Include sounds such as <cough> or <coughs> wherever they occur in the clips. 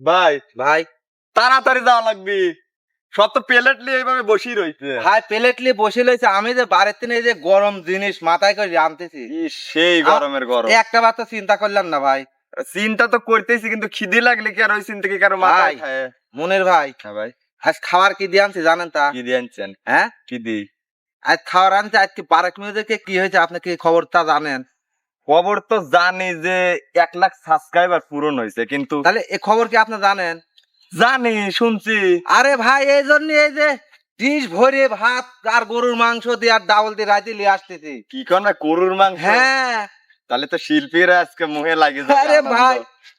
ভাই ভাই। তাড়াতাড়ি যাওয়া লাগবে। সব তো প্লেট নিয়ে এইভাবে বসেই রয়েছে। ভাই প্লেটলি বসে লইছে আমি যে বাড়ির থেকে এই যে গরম জিনিস মাথায় করে আনতেছি। সেই গরমের গরম। একটা বার তো চিন্তা করলাম না ভাই। চিন্তা তো করতেছি কিন্তু খিদে লাগলে কি আর ওই চিন্তা কি কারও মাথায় ভাই। মনের ভাই হ্যাঁ ভাই। আজ খাবার কি দিয়ে আনছি জানেন তা? কি দিয়ে আনছেন? হ্যাঁ? কি দিই আজ খাবার আনছে আজকে বারেক মিউজিকে কি হয়েছে আপনি কি খবরটা জানেন? খবর তো জানি যে এক লাখ সাবস্ক্রাইবার পূরণ হয়েছে কিন্তু তাহলে এই খবর কি আপনি জানেন? জানি শুনছি। আরে ভাই এই জন্য এই যে ডিশ ভরে ভাত আর গরুর মাংস দিয়ে আর ডাবল দিয়ে রাইতে নিয়ে আসতেছি। কি কর না গরুর মাংস? হ্যাঁ। তাহলে তো শিল্পীরা আজকে মুহে লাগে আরে ভাই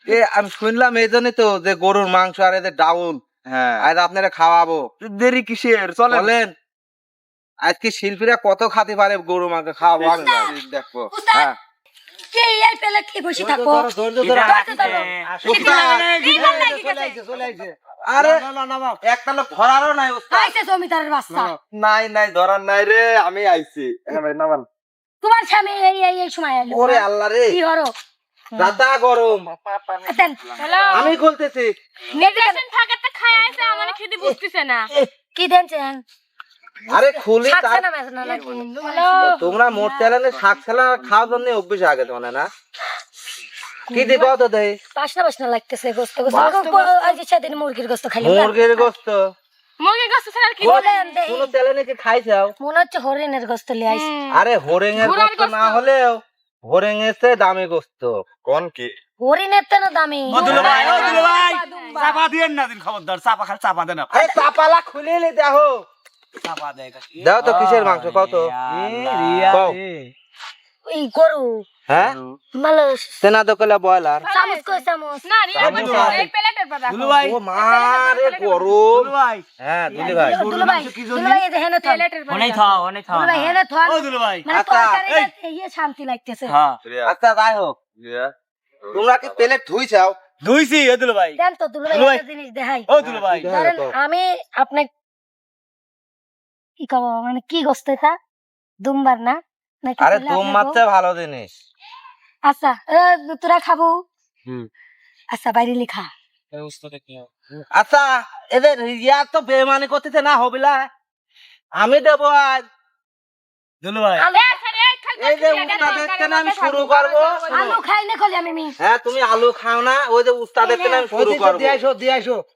এ আমি শুনলাম এই জন্যই তো যে গরুর মাংস আর এদের ডাউল। হ্যাঁ। আজ আপনারা খাওয়াবো। দেরি কিসের? চলে বলেন। আজকে শিল্পীরা কত খাতে পারে গরু মাংস? খাওয়াবো দেখব। হ্যাঁ। কে এই পেলে কি বসে থাকো ধরো, ধরো, ধরো, ধরো। ধরো, ধরো। এইবার লাগি গেছে। আরে একটা লোক ধরারও নাই আইছে জমিদারের বাচ্চা। নাই নাই ধরার নাই রে আমি আইছি। হ্যাঁ ভাই নামান। তোমার স্বামী এই এই এই সময় এলো ওরে আল্লাহ রে। কি হরো দাদা গরম। আমি খুলতেছি। মেডিকেশন থাকাতে খাই আছে আমার খেতে বুঝতেছে না। কি দেনছেন আরে খুলি হ্যালো? তোমরা মোট চ্যানেলে শাক খেলা খাওয়ার জন্য অভ্যেস আগে তো মানে না? কি দিব তো দেই বাসনা বাসনা লাগতেছে গোস্ত গোস্ত। মুরগির গোস্ত খালি মুরগির গোস্ত? মুরগি গাছ ছাড়া কি বলেন দেই। কোন চ্যানেলে কি খাইছাও? মনে হচ্ছে হরিণের গোস্ত লিয়ে আইছে। আরে হরিং এর ঘোড়ার গোস্ত না হলেও হরিং এসে দামি গোস্ত। কোন কি? হরিণের তো না দামি। ভাই, ভাই। চাপা দিয়েন না দিন খবরদার চাপা খালি চাপা দেন আরে চাপালা খুলে দেখো চাপা দেয় দাও তো কিসের মাংস কত কও। এই গরু। হ্যাঁ? ভালো সেনা দোকলা বয়লার চামচ কই চামচ? না রিয়া চামচ বাবু, আছে। এই প্লেটের পাতা দুলু ভাই ও মা রে গরম ভাই হ্যাঁ দিদি ভাই দুলু ভাই দুলু ভাই এই হেনে থন অনেক খাও। অনেক খাও। দুলু ভাই হেনে থন ও দুলু ভাই মানে আচ্ছা, ইয়ে শান্তি লাগতেছে। হ্যাঁ। আচ্ছা হোক। তোমরা কি প্লেট ধুইছাও? ধুইছি ও ভাই দেন তো দুলু ভাই একটা জিনিস দেখাই। ও দুলু ভাই ধরেন তো। আমি আপনি কি কব মানে কি গোস্ত এটা? দুমবার না? নাকি আরে দুম ভালো জিনিস। আচ্ছা এ, তোরা খাব। আচ্ছা বাইরে লিখা আচ্ছা এদের রিয়া তো বেমানি করতেছে না হবিলা। আমি দেবো আজ। দুলু ভাই। এই যে উস্তাদের আমি শুরু করব? আলু খাই না খলি আমি হ্যাঁ তুমি আলু খাও না ওই যে উস্তাদের আমি শুরু করব?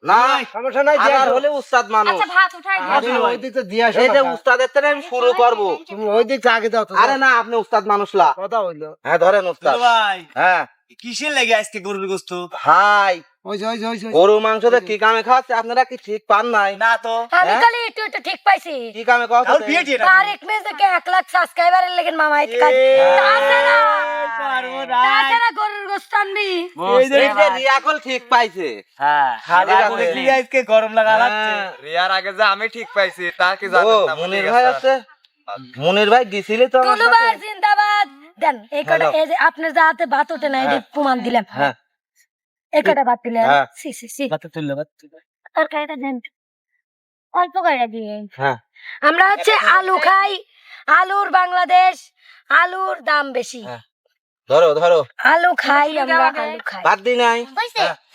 না সমস্যা নাই আমার হলে উস্তাদ মানুষ। আচ্ছা ভাত উঠাই দিও। ওই দিক তো দিয়ে আসো এই যে উস্তাদের থেকে আমি শুরু করব? তুমি ওই দিকটা আগে দাও তো আরে না আপনি উস্তাদ মানুষ লা কথা হইল। হ্যাঁ ধরেন উস্তাদ। ভাই। হ্যাঁ। কিসের লেগে আজকে গরুর গোস্ত? ভাই ওই যে ওই যে ওই যে গরু মাংসতে কি কামে খাওয়াচ্ছে? আপনারা কি ঠিক পান নাই? না তো। আমি হ্যাঁ? খালি একটু একটু ঠিক পাইছি। কি কামে বিয়ে দিয়ে তার এক দেখে এক লাখ সাবস্ক্রাইবারের মামা এক কাজ। তাছাড়া তাছাড়া গরুর গোস্ত আনবি। এই যে রিয়াকল ঠিক পাইছে। হ্যাঁ খালি। আজকে গরম লাগা লাগছে। হ্যাঁ। রিয়ার আগে যে আমি ঠিক পাইছি তা কি জানেন না মনির ভাই আছে? মনির ভাই গেছিলে তো আমার সাথে? জিন্দাবাদ। দেন এই কটা এই যে আপনার যা হাতে ভাত ওঠে না এটি প্রমাণ দিলাম। হ্যাঁ। এই কটা ভাত দিলেন? হ্যাঁ। সি সি সি ভাত তুললে ভাত তরকারিটা দেন? অল্প করে দিয়ে? হ্যাঁ। আমরা হচ্ছে আলু খাই। আলুর বাংলাদেশ আলুর দাম বেশি। হ্যাঁ। ধরো ধরো। আলু খাই আমরা আলু খাই। বাদ দি নাই।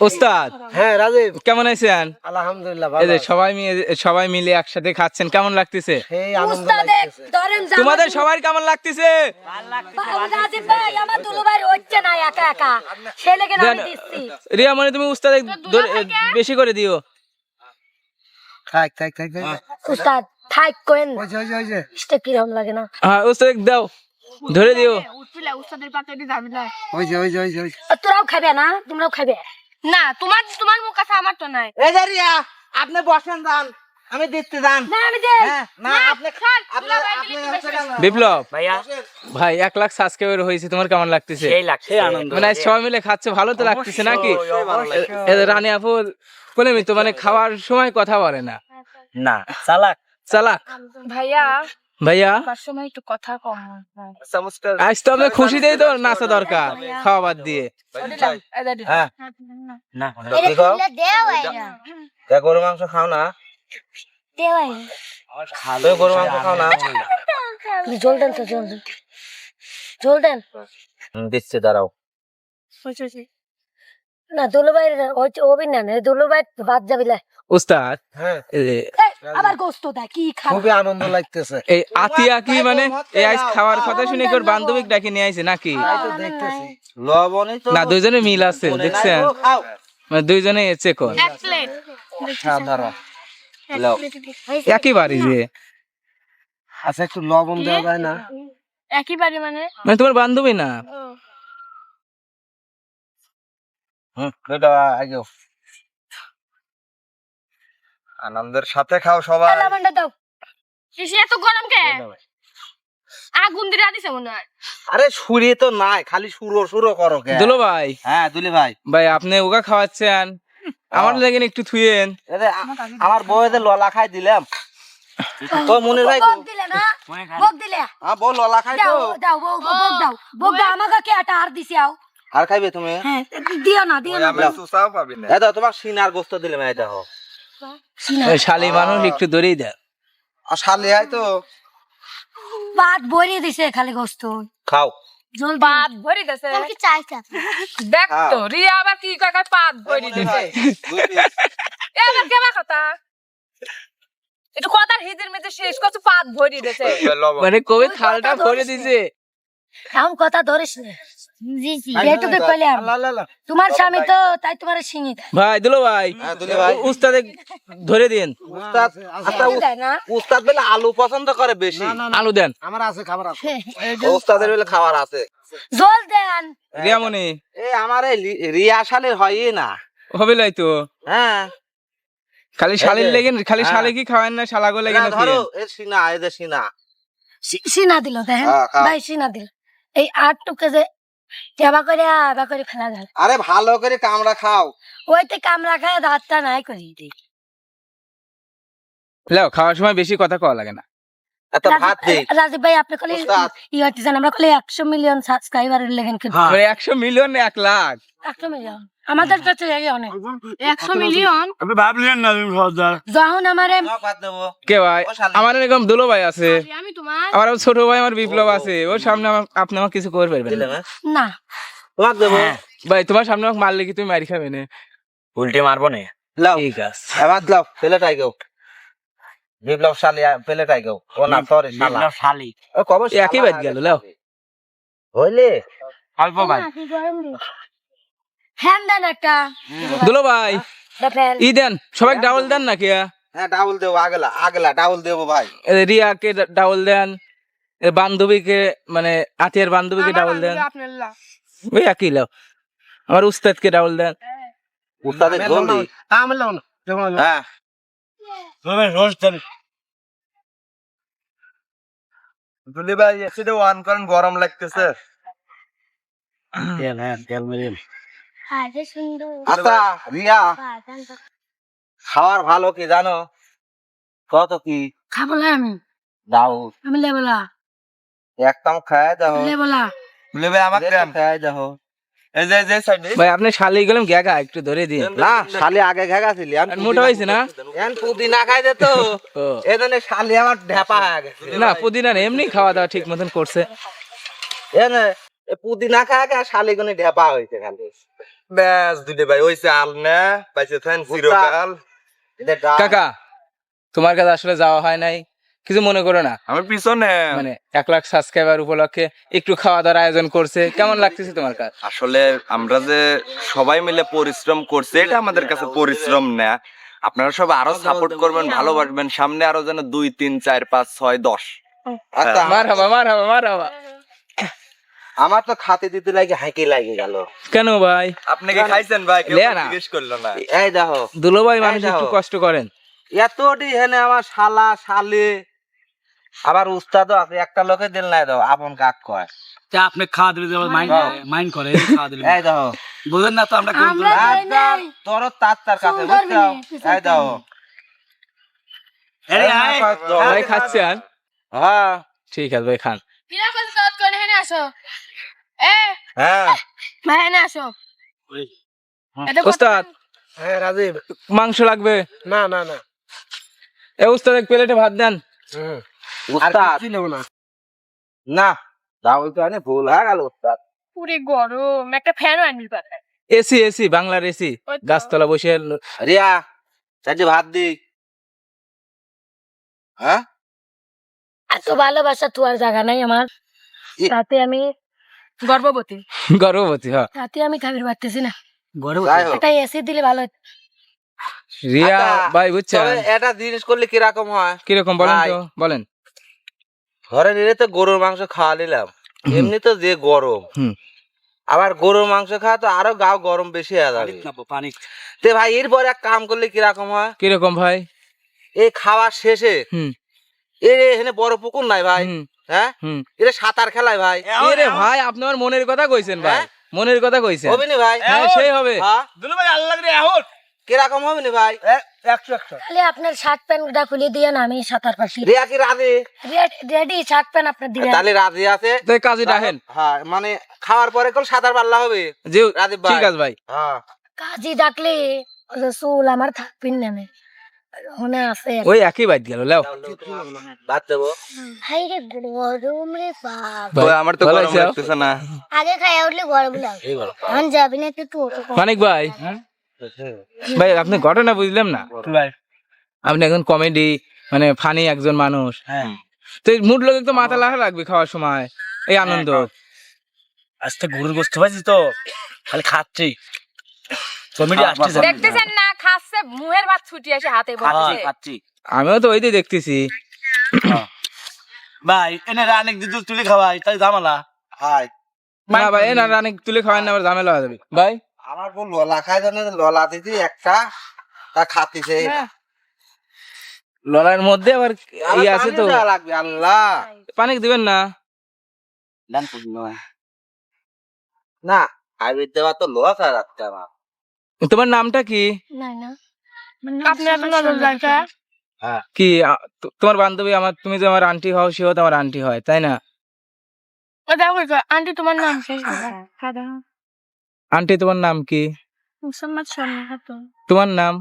ওস্তাদ হ্যাঁ রাজীব। কেমন আছেন? আলহামদুলিল্লাহ এই ভালো যে সবাই মিলে সবাই মিলে একসাথে খাচ্ছেন কেমন লাগতেছে? সেই আনন্দ লাগতেছে। তোমাদের সবার কেমন লাগতেছে? দু- রাজীব ভাই আমার দুলু ভাই হচ্ছে না একা একা। সে লেগে আমি দিচ্ছি। রিয়া মনে তুমি উস্তাদ বেশি করে দিও। থাক থাক থাক থাক। উস্তাদ থাক কোয়েন। ওই যে ওই যে লাগে না? হ্যাঁ উস্তাদ দাও। ধরে দিও। ওই যে ওই যে ওই যে তোরাও খাবে না? তোমরাও খাবে? না তোমার তোমার মুখ আছে আমার তো নাই। এই যে রিয়া আপনি বসেন যান। আমি দিচ্ছি যান। না আমি দেই। হ্যাঁ না আপনি আপনি আপনি বিপ্লব ভাইয়া। ভাই এক লাখ সাবস্ক্রাইবার হয়েছে তোমার কেমন লাগতেছে? সেই লাগছে সেই আনন্দ মানে সবাই মিলে খাচ্ছে ভালো তো লাগতেছে নাকি? রানী আপু বলে তো মানে খাওয়ার সময় কথা বলে না। না চালাক। চালাক। ভাইয়া ভাইয়া? সময় একটু কথা কম আজ তো খুশিতেই তো নাচা দরকার খাওয়া বাদ দিয়ে। হ্যাঁ। না গরু মাংস খাও না। গরু মাংস খাও না। জল দেন তো জল দেন। জল দেন। দিচ্ছি দাঁড়াও। না দুলুভাই অভিনয় না দুলুভাই বাদ যাবি লাই। উস্তাদ হ্যাঁ। আবার গোস্ত দেয় কি খুবই আনন্দ লাগতেছে। এই আতিয়া কি মানে? এই আজ খাওয়ার কথা শুনে কি বান্ধবীক ডাকে নিয়ে আইছে নাকি? দেখতেছি। লবণই তো না দুইজনে মিল আছে দেখছেন? মানে দুইজনে এসে কোন এক প্লেট সাধারণ। লাও। একই বাড়ি যে আচ্ছা একটু লবণ দেওয়া যায় না? একই বাড়ি মানে? মানে তোমার বান্ধবী না? হুম, আগেও। আনন্দের সাথে খাও সবাই। লবণটা দাও। শিশি এত গরম কে? আগুন দিয়ে দিছে মনে হয়। আরে সুরে তো নাই খালি সুরো সুরো করো কে। দুলো ভাই। হ্যাঁ দুলি ভাই। ভাই আপনি ওগা খাওয়াচ্ছেন। আমার লেগে একটু থুয়েন। আমার বউয়েদের ললা খাই দিলাম। তো মনির ভাই বক দিলে না? বক দিলে? হ্যাঁ বউ ললা খাই তো। দাও দাও বক বক দাও। বক দাও আমাকে কে আটা আর দিছি আও? আর খাইবে তুমি? হ্যাঁ দিও না দিও না। দাও তোমার সিনার গোস্ত দিলাম এই দেখো। ওই শালি মানুষ একটু দূরেই দেন আর শালি আই তো। ভাত ভরিয়ে দিছে খালি গোস্ত। খাও। জল পাত ভরি দিছে। কি চাইছে দেখ তো রিয়া আবার কি ভরি দিছে। এ আবার কেমন কথা? একটু কথার হিদের শেষ কত পাত ভরি দিছে। মানে কবে ভরে দিছে? কথা ধরিস না? জি জি। এইটুকু কইলাম। লা লা লা তোমার স্বামী তো তাই তোমার শিঙি ভাই দুলো ভাই। হ্যাঁ, ভাই। উস্তাদে ধরে দিন। উস্তাদ আচ্ছা শিঙি দেয় না? উস্তাদ বলে আলু পছন্দ করে বেশি। না না না। আলু দেন। আমার আছে খাবার আছে। উস্তাদের বলে খাবার আছে। জল দেন। রিয়ামণি। এই আমার রিয়া শালের হয়ই না। হবে লাই তো। হ্যাঁ। খালি শালির লেগে খালি হ্যাঁ। শালে কি খাওয়ান না শালাগো লেগে না, ধরো এ সিনা এদের সিনা। সিনা দিল দেখেন হ্যাঁ, ভাই সিনা দিল। এই আট টুকে যে এবার করে আবা করে ফেলা যায় আরে ভালো করে কামড়া খাও। ওইতে কামড়া খায় দাঁতটা নাই করি দিই লাও খাওয়ার সময় বেশি কথা কওয়া লাগে না। এত ভাত দিই রাজীব ভাই আপনি কলে উস্তাদ। ইয়ে আমরা কলে একশো মিলিয়ন সাবস্ক্রাইবারের লেগেন কিন্তু। হ্যাঁ। মানে একশো মিলিয়ন না এক লাখ। একশো মিলিয়ন আমাদের কাছে এই অনেক। একশো মিলিয়ন। আপনি ভাবলেন না তুমি সর্দার। যখন আমারে কে ভাই? আমার এরকম দুলো ভাই আছে। আমি তোমার আমার ছোট ভাই আমার বিপ্লব আছে। ওর সামনে আপনি আমার কিছু করে পারবেন না। তোমাক ভাই তোমার সামনে আমাকে মারলে কি তুমি মারি খাবে না? উল্টে মারবো না। লাও। ঠিক আছে। এবার লাও। প্লেটাই গেও বিপ্লব শালি প্লেটাই গেও ও না সরি শালা। শালি। ও কবে একই বাদ গেল, লাও। হইলে? অল্প ভাই। হ্যান দেন একটা। দুলো ভাই ই দেন সবাই ডাউল দেন নাকি? হ্যাঁ ডাউল দেবো আগলা আগলা ডাউল দেবো ভাই। রিয়াকে ডাউল দেন বান্ধবীকে মানে আতিয়ার বান্ধবীকে ডাউল দেন। ওই একই লাও। আমার উস্তাদকে ডাউল দেন। উস্তাদের জলদি। আমি লাও না যেমন হ্যাঁ। দুলি ভাই এসিতে ওয়ান করেন গরম লাগতেছে। তেল হ্যাঁ তেল সুন্দর আচ্ছা রিয়া খাওয়ার ভালো কি জানো? কত কি? খাব না আমি। দাও। আমি লেবলা একদম খায় দাও। লেবলা ভাই আমাকে খায় দাও। এই যে যে সাইডে ভাই আপনি শালি গেলাম গ্যাগা একটু ধরে দিন। না শালি আগে ছিলি মোটা হয়েছে না? পুদিনা খাই দে তো এজন্য শালি আমার হয়ে গেছে। না পুদিনা এমনি খাওয়া দাওয়া ঠিক মতন করছে। পুদিনা খায় খায় শালি গুনি ঢেপা হয়েছে খালি ব্যাস দুলি ভাই ওইছে আল না পাইছে থান চিরকাল কাকা তোমার কাছে আসলে যাওয়া হয় নাই। কিছু মনে করো না। আমার পিছনে। মানে এক লাখ সাবস্ক্রাইবার উপলক্ষে একটু খাওয়া দাওয়ার আয়োজন করছে। কেমন লাগতেছে তোমার কাছে? আসলে আমরা যে সবাই মিলে পরিশ্রম করছি এটা আমাদের কাছে পরিশ্রম না। আপনারা সব আরও সাপোর্ট করবেন ভালোবাসবেন। সামনে আরও যেন দুই তিন চার পাঁচ ছয় দশ। আচ্ছা। মার হাবা মার হাবা মার হাবা আমার তো খাতে দিতে লাগে হাঁকি লাগে গেল। কেন ভাই? আপনি কি খাইছেন ভাই? কেউ। জিজ্ঞেস করল না। এই দেখো। দুলো ভাই মানুষ একটু কষ্ট করেন। এতটি হেনে আমার শালা শালে। আবার উস্তাদও আছে একটা লোকে দিল নাই দাও আপন কাক কয়। আপনি খাওয়া দিলে মাইন্ড মাইন্ড করে খাওয়া দিলে। এই দেখো। বুঝেন না তো আমরা। তোর তার তার কাছে বুঝছ এই দেখো। আরে আয়। ভাই খাচ্ছেন হ্যাঁ। ঠিক আছে ভাই খান। বিনা কথা করে হেনে আসো? হ্যাঁ। ভাই আসো। ওস্তাদ। হ্যাঁ রাজীব। মাংস লাগবে। না না না। এ ওস্তাদ এক প্লেটে ভাত দেন। না। না। তো আনে ভুল হয়ে গেল উস্তাদ পুরে গরম। একটা ফ্যানও আনবি পারে এসি এসি বাংলার এসি। গাছতলা বসে রিয়া চারটি ভাত দি। হ্যাঁ? এত ভালোবাসা তো আর জায়গা নাই আমার। তাতে আমি গর্ভবতী। গর্ভবতী হ্যাঁ। তাতে আমি খাবার পারতেছি না। একটা এসি দিলে ভালো হতো। রিয়া আচ্ছা, ভাই বুঝছেন? এটা জিনিস করলে কীরকম হয়? কীরকম বলেন ভাই। তো বলেন। ঘরে নিলে তো গরুর মাংস খাওয়া নিলাম। এমনি তো যে গরম। হুম। আবার গরুর মাংস খাওয়া তো আরও গাও গরম বেশি হয়ে যাবে। পানি তে ভাই এরপর এক কাম করলে কীরকম হয়? কীরকম ভাই? এই খাওয়া শেষে হুম। এ এখানে বড় পুকুর নাই ভাই। হ্যাঁ? এটা সাঁতার খেলায় ভাই। এরে ভাই আপনি আমার মনের কথা কইছেন ভাই। হ্যাঁ? মনের কথা কইছেন। হবে নি ভাই হ্যাঁ সেই হবে। হ্যাঁ? দুলু ভাই আল্লাহ রে এখন কীরকম হবে নি ভাই একশো একশো। তাহলে আপনার শার্ট প্যান্টটা খুলে দিয়ে আমি সাঁতার রিয়া কি রাজি? রেডি শার্ট প্যান্ট আপনার দিবেন। তাহলে রাজি আছে? তো কাজে হ্যাঁ মানে খাওয়ার পরে কল সাঁতার পাল্লা হবে? যে রাজীব ভাই। ঠিক আছে ভাই। হ্যাঁ। কাজী ডাকলে চুল আমার থাকবেন না। নে। আছে। ওই একই বাইত গেল লেও। ভাত দেবো। হাই রে গরম রে বাপ। ওই আমার তো গরম লাগতেছে না। আগে খাই উঠলে গরম লাগে। এই যাবি না একটু মানিক ভাই। ভাই আপনি ঘটনা বুঝলাম না? আপনি একজন কমেডি মানে ফানি একজন মানুষ। হ্যাঁ। তো মুড লোক তো মাথা লাগা লাগবে খাওয়ার সময় এই আনন্দ। আজকে গরুর গোস্ত পাইছি তো খালি খাচ্ছি। কমেডি আসছে দেখতেছেন না মুহের ভাত ছুটি আসে হাতে বসে। খাচ্ছি আমিও তো ওই দেখতেছি। <coughs> ভাই এনে রানিক দুধ তুলে খাওয়াই তাই ঝামেলা। হাই। না ভাই এ না রানি তুলে খাওয়ান না আবার ঝামেলা হয়ে যাবে। ভাই? আমার বল ললা খাই জানে ললা দিদি একটা তা খাতিছে। লড়াইয়ের মধ্যে আবার এই আছে তো। পানি দেওয়া লাগবে আল্লাহ। পানি দিবেন না? ডান পছন্দ না হাইব্রিড দেওয়া তো লস আর রাখতে আমার। তোমার নামটা কি? না না কি আ- তো- তোমার বান্ধবী আমার তুমি যে আমার আন্টি হও সেও তো আমার আন্টি হয় তাই না? আন্টি তোমার নাম আন্টি তোমার নাম কি? তোমার নাম?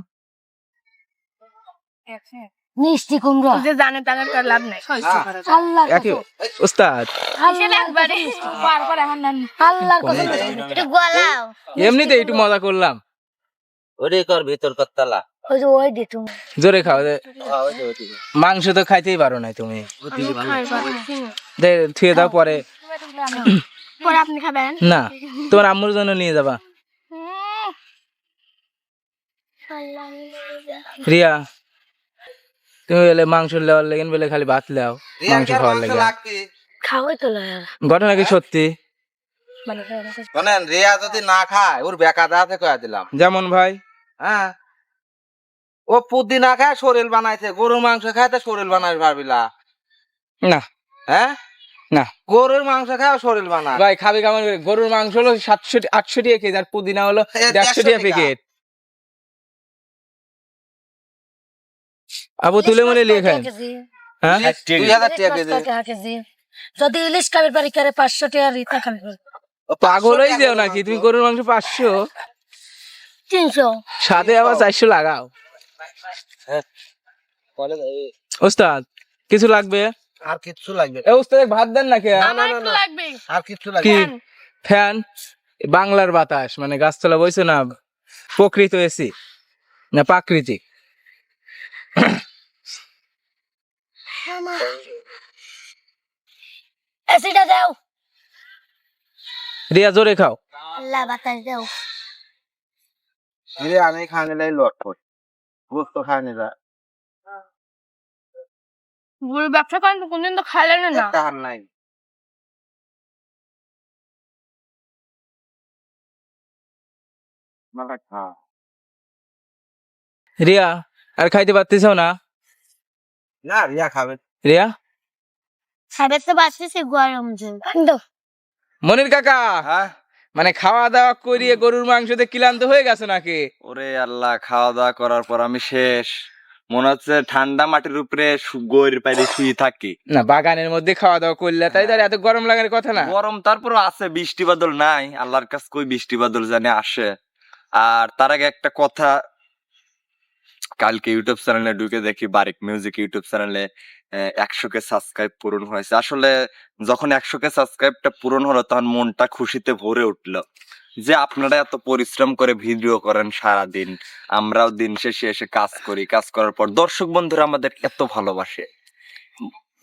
মিষ্টি কুমড়ো। যে জানে তাদের তো লাভ নাই। আল্লাহ একই উস্তাদ একবারে? পার করে এখন নাম। আল্লাহ এমনিতে একটু মজা করলাম। ওরে কর ভিতর করতালা ওই যে ওই দে তুমি। জোরে খাও দে। ওই যে, ওই যে। মাংস তো খাইতেই পারো না তুমি। দে থুয়ে দাও পরে। পরে আপনি খাবেন? না তোমার আম্মুর জন্য নিয়ে যাবা। রিয়া তুমি বলে মাংস লেওয়ার লেগেন বলে খালি ভাত লেও মাংস খাওয়ার লেগে। খাওয়াই তো ঘটনা কি সত্যি? মানে শোনেন রিয়া যদি না খায় ওর বেকাদা আছে কয়া দিলাম। যেমন ভাই। হ্যাঁ? ও পুদিনা খায় শরীর বানাইছে। গরুর মাংস খায় তো শরীর বানাই ভাবিলা। না। হ্যাঁ? না। গরুর মাংস খায় শরীর বানায়। ভাই খাবে কেমন করে? গরুর মাংস হলো সাতশো আটশো টাকা কেজি আর পুদিনা হলো দেড়শো টাকা। প্যাকেট আবু তুলে মনে লিয়ে খান। হ্যাঁ? দুই হাজার টাকা কেজি। যদি ইলিশ খাবার পারি করে পাঁচশো টাকা রিতা খাবে। পাগল হয়ে যাও নাকি? তুমি গরুর মাংস পাঁচশো। তিনশো। সাথে আবার চারশো লাগাও। ওস্তাদ কিছু লাগবে? আর কিচ্ছু লাগবে এ ওস্তাদ ভাত দেন একটু লাগবে আর কিচ্ছু লাগবে ফ্যান বাংলার বাতাস মানে গাছতলা বইছো না? প্রকৃত এসি না প্রাকৃতিক? এসিটা দাও। রিয়া জোরে খাও। আল্লাহ বাতাস দাও। আমি খানে লাই লটফট গোস্ত খানে যা গরু ব্যবসা করেন তো কোনদিন তো খাইলেন না তাহার নাই রিয়া আর খাইতে পারতেছ না? না রিয়া খাবে। রিয়া? খাবে তো বাঁচতেছে গরম কান্দ মনির কাকা! হ্যাঁ? মানে খাওয়া দাওয়া করিয়ে গরুর মাংসতে ক্লান্ত হয়ে গেছে নাকি? ওরে আল্লাহ খাওয়া দাওয়া করার পর আমি শেষ। মনে হচ্ছে ঠান্ডা মাটির উপরে গইর পাইরে শুয়ে থাকি। না বাগানের মধ্যে খাওয়া দাওয়া করলে তাই তার এত গরম লাগার কথা না। গরম তারপর আছে বৃষ্টি বাদল নাই। আল্লাহর কাছে কই বৃষ্টি বাদল জানে আসে। আর তার আগে একটা কথা কালকে ইউটিউব চ্যানেলে ঢুকে দেখি বারিক মিউজিক ইউটিউব চ্যানেলে একশো কে সাবস্ক্রাইব পূরণ হয়েছে। আসলে যখন একশো কে সাবস্ক্রাইবটা পূরণ হলো, তখন মনটা খুশিতে ভরে উঠল যে আপনারা এত পরিশ্রম করে ভিডিও করেন সারা দিন আমরাও দিন শেষে এসে কাজ করি। কাজ করার পর দর্শক বন্ধুরা আমাদের এত ভালোবাসে।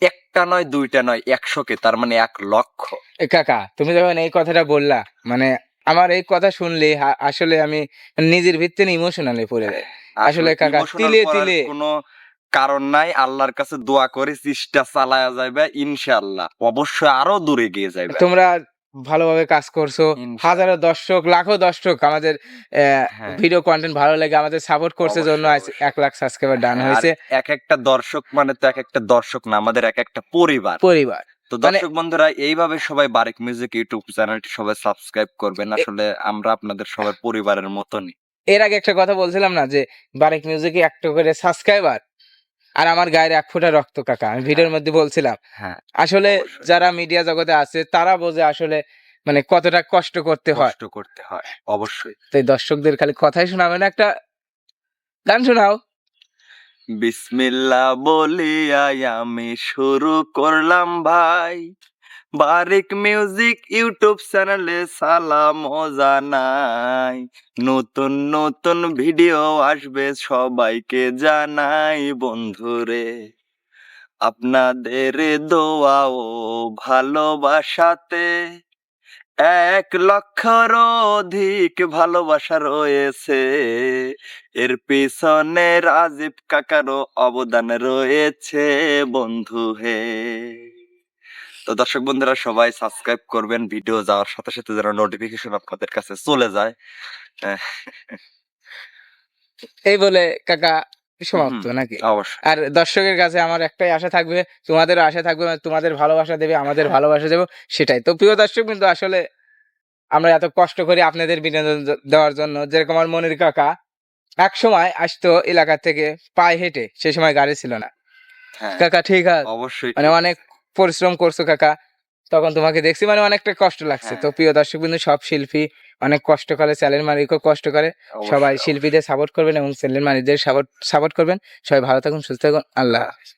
একটা নয়, দুইটা নয়, একশোকে, তার মানে এক লক্ষ। কাকা, তুমি যখন এই কথাটা বললা মানে আমার এই কথা শুনলে আসলে আমি নিজের ভিত্তিতে ইমোশনালি পড়ে যাই। আসলে কাকা, তিলে তিলে। কোনো কারণ নাই। আল্লাহর কাছে দোয়া করে চেষ্টা চালায়া যাবে ইনশাআল্লাহ। অবশ্যই আরও দূরে গিয়ে যাবে তোমরা ভালোভাবে কাজ করছ। হাজারো দর্শক লাখো দর্শক আমাদের হ্যাঁ। ভিডিও কন্টেন্ট ভালো লাগে আমাদের সাপোর্ট করছে জন্য এক লাখ সাবস্ক্রাইবার ডান হয়েছে। এক একটা দর্শক মানে তো এক একটা দর্শক না আমাদের এক একটা পরিবার। পরিবার। তো মানে- দর্শক বন্ধুরা এইভাবে সবাই বারেক মিউজিক ইউটিউব চ্যানেলটি সবাই সাবস্ক্রাইব করবেন। আসলে আমরা আপনাদের সবার পরিবারের মতনই। এর আগে একটা কথা বলছিলাম না যে বারেক মিউজিকে একটা করে সাবস্ক্রাইবার আর আমার গায়ের এক ফোঁটা রক্ত কাকা। আমি ভিডিওর মধ্যে বলছিলাম। হ্যাঁ। আসলে যারা মিডিয়া জগতে আছে তারা বোঝে আসলে মানে কতটা কষ্ট করতে হয়। কষ্ট করতে হয় অবশ্যই। তাই দর্শকদের খালি কথাই শোনাবে না একটা গান শোনাও। বিসমিল্লাহ বলিয়াই আমি শুরু করলাম ভাই। বারিক মিউজিক, ইউটিউব চ্যানেলে সালাম জানাই। নতুন নতুন ভিডিও আসবে সবাইকে জানাই, বন্ধুরে। আপনাদের দোয়া ও ভালোবাসাতে এক লক্ষর অধিক ভালোবাসা রয়েছে। এর পিছনে রাজীব কাকারও অবদান রয়েছে বন্ধু হে তো দর্শক বন্ধুরা সবাই সাবস্ক্রাইব করবেন। ভিডিও যাওয়ার সাথে সাথে যেন নোটিফিকেশন আপনাদের কাছে চলে যায়। এই বলে কাকা সমাপ্ত নাকি? অবশ্যই। আর দর্শকের কাছে আমার একটাই আশা থাকবে তোমাদেরও আশা থাকবে তোমাদের ভালোবাসা দেবে আমাদের ভালোবাসা দেবো সেটাই। তো প্রিয় দর্শক কিন্তু আসলে আমরা এত কষ্ট করি আপনাদের বিনোদন দেওয়ার জন্য যেরকম আমার মনির কাকা এক সময় আসতো এলাকা থেকে পায়ে হেঁটে সে সময় গাড়ি ছিল না। হ্যাঁ। কাকা ঠিক আছে। অবশ্যই। মানে অনেক পরিশ্রম করছ কাকা তখন তোমাকে দেখছি মানে অনেকটা কষ্ট লাগছে। হ্যাঁ। তো প্রিয় দর্শক বিন্দু সব শিল্পী অনেক কষ্ট করে চ্যানেল মালিকও কষ্ট করে। সবাই শিল্পীদের সাপোর্ট করবেন এবং চ্যানেল মালিকদের সাপোর্ট সাপোর্ট করবেন। সবাই ভালো থাকুন সুস্থ থাকুন। আল্লাহ হাফেজ।